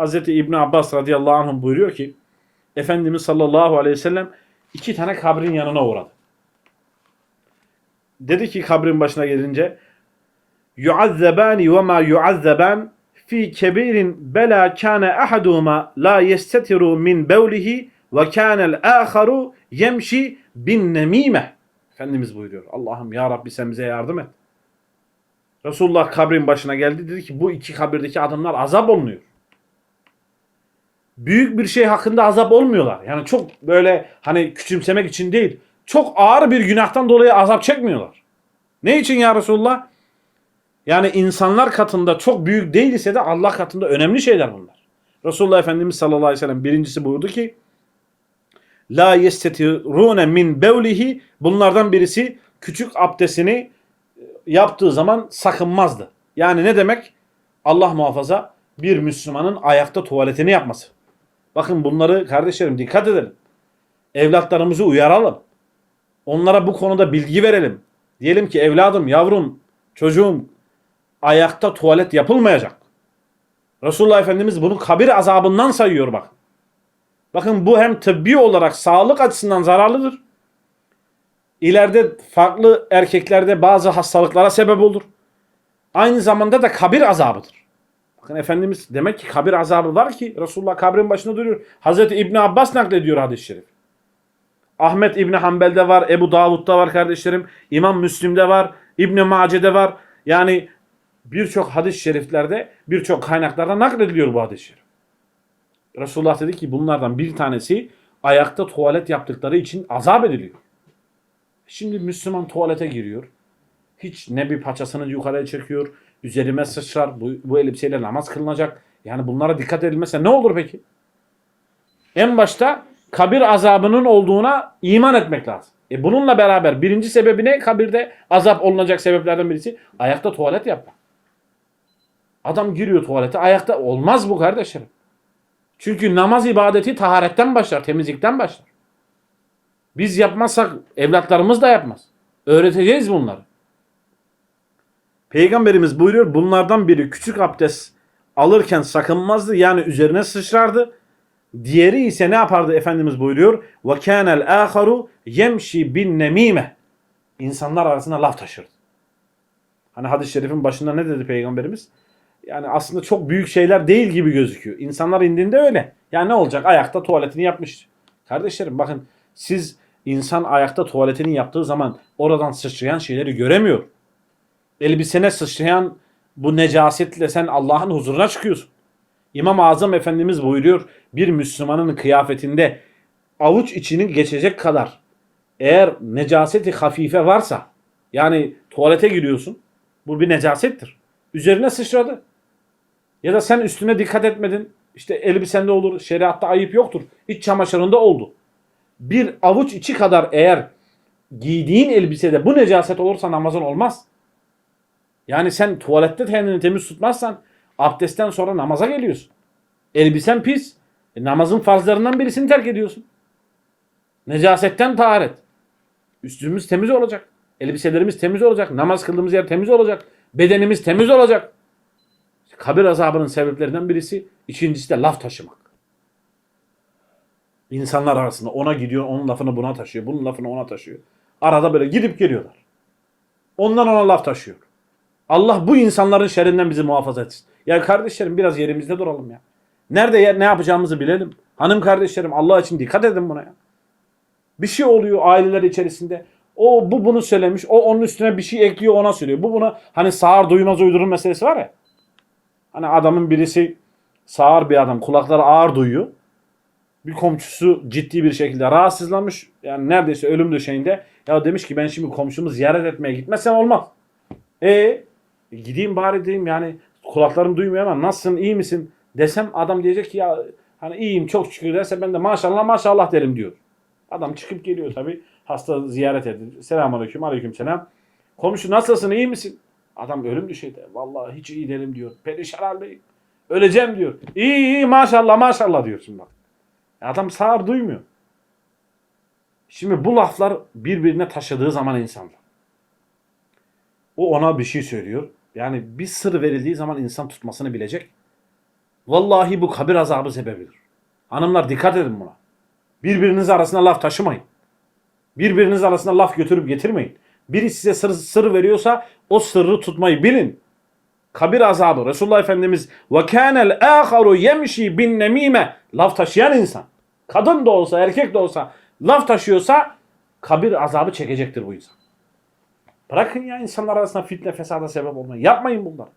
Hazreti İbn Abbas radıyallahu anh buyuruyor ki Efendimiz sallallahu aleyhi ve sellem iki tane kabrin yanına uğradı. Dedi ki kabrin başına gelince yuazzebani ve ma yuazzeban fi kebirin bela kana ahaduhuma la yestetiru min bevlihi ve kana el-aharu yemşi bin nemime. Efendimiz buyuruyor. Allah'ım ya Rabbi sen bize yardım et. Resulullah kabrin başına geldi dedi ki bu iki kabirdeki adamlar azap olunuyor. Büyük bir şey hakkında azap olmuyorlar. Yani çok böyle hani küçümsemek için değil. Çok ağır bir günahtan dolayı azap çekmiyorlar. Ne için ya Resulullah? Yani insanlar katında çok büyük değil ise de Allah katında önemli şeyler bunlar. Resulullah Efendimiz sallallahu aleyhi ve sellem birincisi buyurdu ki La yestetirune min bevlihi bunlardan birisi küçük abdestini yaptığı zaman sakınmazdı. Yani ne demek? Allah muhafaza bir Müslümanın ayakta tuvaletini yapması. Bakın bunları kardeşlerim dikkat edelim. Evlatlarımızı uyaralım. Onlara bu konuda bilgi verelim. Diyelim ki evladım, yavrum, çocuğum ayakta tuvalet yapılmayacak. Resulullah Efendimiz bunu kabir azabından sayıyor bak. Bakın bu hem tıbbi olarak sağlık açısından zararlıdır. İleride farklı erkeklerde bazı hastalıklara sebep olur. Aynı zamanda da kabir azabıdır. Bakın Efendimiz demek ki kabir azabı var ki Resulullah kabrin başında duruyor. Hazreti İbni Abbas naklediyor hadis-i şerif. Ahmet İbni Hanbel'de var, Ebu Davud'da var kardeşlerim, İmam Müslim'de var, İbni Mace'de var. Yani birçok hadis-i şeriflerde, birçok kaynaklarda naklediliyor bu hadis-i şerif. Resulullah dedi ki bunlardan bir tanesi ayakta tuvalet yaptıkları için azap ediliyor. Şimdi Müslüman tuvalete giriyor. Hiç ne bir paçasını yukarıya çekiyor, üzerime sıçrar, bu, bu elbiseyle namaz kılınacak. Yani bunlara dikkat edilmezse ne olur peki? En başta kabir azabının olduğuna iman etmek lazım. E bununla beraber birinci sebebi ne? Kabirde azap olunacak sebeplerden birisi ayakta tuvalet yapmak. Adam giriyor tuvalete ayakta olmaz bu kardeşlerim. Çünkü namaz ibadeti taharetten başlar, temizlikten başlar. Biz yapmazsak evlatlarımız da yapmaz. Öğreteceğiz bunları. Peygamberimiz buyuruyor bunlardan biri küçük abdest alırken sakınmazdı yani üzerine sıçrardı. Diğeri ise ne yapardı Efendimiz buyuruyor. Âharu yemşi bin nemime. İnsanlar arasında laf taşırdı. Hani hadis-i şerifin başında ne dedi Peygamberimiz? Yani aslında çok büyük şeyler değil gibi gözüküyor. İnsanlar indiğinde öyle. Yani ne olacak? Ayakta tuvaletini yapmış. Kardeşlerim bakın siz insan ayakta tuvaletini yaptığı zaman oradan sıçrayan şeyleri göremiyor. Elbisene sıçrayan bu necasetle sen Allah'ın huzuruna çıkıyorsun. İmam-ı Azam Efendimiz buyuruyor bir Müslümanın kıyafetinde avuç içini geçecek kadar eğer necaseti hafife varsa yani tuvalete giriyorsun bu bir necasettir. Üzerine sıçradı. Ya da sen üstüne dikkat etmedin. İşte elbisende olur. Şeriatta ayıp yoktur. İç çamaşırında oldu. Bir avuç içi kadar eğer giydiğin elbisede bu necaset olursa namazın olmaz. Yani sen tuvalette kendini temiz tutmazsan abdestten sonra namaza geliyorsun. Elbisen pis. E, namazın farzlarından birisini terk ediyorsun. Necasetten taharet. Üstümüz temiz olacak. Elbiselerimiz temiz olacak. Namaz kıldığımız yer temiz olacak. Bedenimiz temiz olacak. Kabir azabının sebeplerinden birisi ikincisi de laf taşımak. İnsanlar arasında ona gidiyor, onun lafını buna taşıyor, bunun lafını ona taşıyor. Arada böyle gidip geliyorlar. Ondan ona laf taşıyor. Allah bu insanların şerrinden bizi muhafaza etsin. Ya kardeşlerim biraz yerimizde duralım ya. Nerede yer, ne yapacağımızı bilelim. Hanım kardeşlerim Allah için dikkat edin buna ya. Bir şey oluyor aileler içerisinde. O bu bunu söylemiş. O onun üstüne bir şey ekliyor ona söylüyor. Bu buna hani sağır duymaz uydurur meselesi var ya. Hani adamın birisi sağır bir adam kulakları ağır duyuyor. Bir komşusu ciddi bir şekilde rahatsızlanmış. Yani neredeyse ölüm döşeğinde. Ya demiş ki ben şimdi komşumu ziyaret etmeye gitmezsem olmaz. E gideyim bari diyeyim yani kulaklarım duymuyor ama nasılsın iyi misin desem adam diyecek ki ya hani iyiyim çok şükür derse ben de maşallah maşallah derim diyor. Adam çıkıp geliyor tabi hasta ziyaret ediyor. Selamun aleyküm aleyküm selam. Komşu nasılsın iyi misin? Adam ölüm düşeydi. Vallahi hiç iyi değilim diyor. Perişan haldeyim. Öleceğim diyor. İyi iyi maşallah maşallah diyorsun bak. Adam sağır duymuyor. Şimdi bu laflar birbirine taşıdığı zaman insanlar. O ona bir şey söylüyor. Yani bir sır verildiği zaman insan tutmasını bilecek. Vallahi bu kabir azabı sebebidir. Hanımlar dikkat edin buna. Birbiriniz arasında laf taşımayın. Birbiriniz arasında laf götürüp getirmeyin. Biri size sır, sır veriyorsa o sırrı tutmayı bilin. Kabir azabı. Resulullah Efendimiz ve kânel âharu yemşi bin nemime. Laf taşıyan insan. Kadın da olsa erkek de olsa laf taşıyorsa kabir azabı çekecektir bu insan. Bırakın ya insanlar arasında fitne fesada sebep olmayı. Yapmayın bunları.